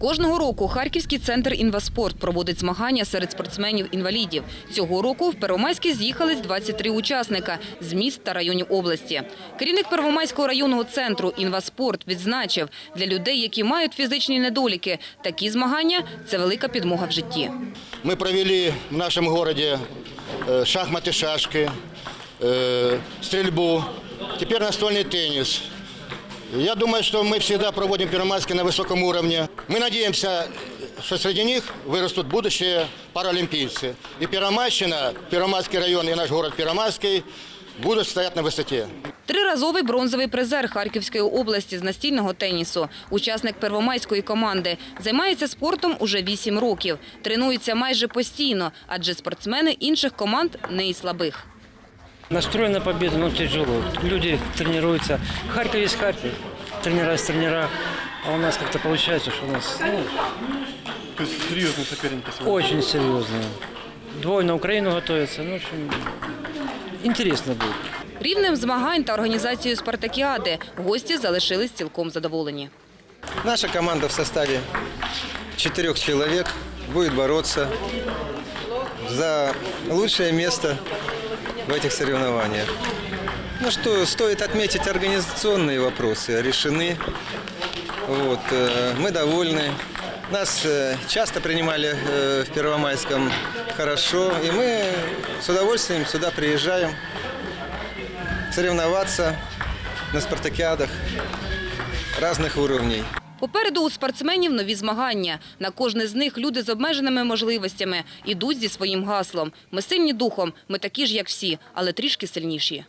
Кожного року Харківський центр «Інваспорт» проводить змагання серед спортсменів-інвалідів. Цього року в Первомайське з'їхались 23 учасника з міст та районів області. Керівник Первомайського районного центру «Інваспорт» відзначив, для людей, які мають фізичні недоліки, такі змагання – це велика підмога в житті. Мы провели в нашем городе э, шахматы, шашки, э, стрельбу, теперь настольный теннис. Я думаю, что мы всегда проводим Первомайский на высоком уровне. Мы надеемся, что среди них вырастут будущие паралимпийцы. И Первомайщина, Первомайский район и наш город Первомайский будут стоять на высоте. Триразовий бронзовий призер Харківської області з настільного тенісу. Учасник первомайської команди. Займається спортом уже 8 років. Тренується майже постійно, адже спортсмени інших команд не і слабих. Настрой на победу, но тяжело. Люди тренируются. Харьков есть Харьков. Тренера есть тренера. А у нас как-то получается, что у нас ну, То есть серьезные соперники сегодня. очень серьезно. Двое на Украину готовятся. Ну, в общем, интересно будет. Рівнем змагань та організацією спартакіади гості залишились цілком задоволені. Наша команда в составе четырех человек будет бороться за лучшее место в этих соревнованиях. Ну что, стоит отметить, организационные вопросы решены. Вот, э, мы довольны. Нас э, часто принимали э, в Первомайском хорошо, и мы с удовольствием сюда приезжаем соревноваться на спартакиадах разных уровней. Попереду у спортсменів нові змагання. На кожне з них люди з обмеженими можливостями ідуть зі своїм гаслом. Ми сильні духом, ми такі ж, як всі, але трішки сильніші.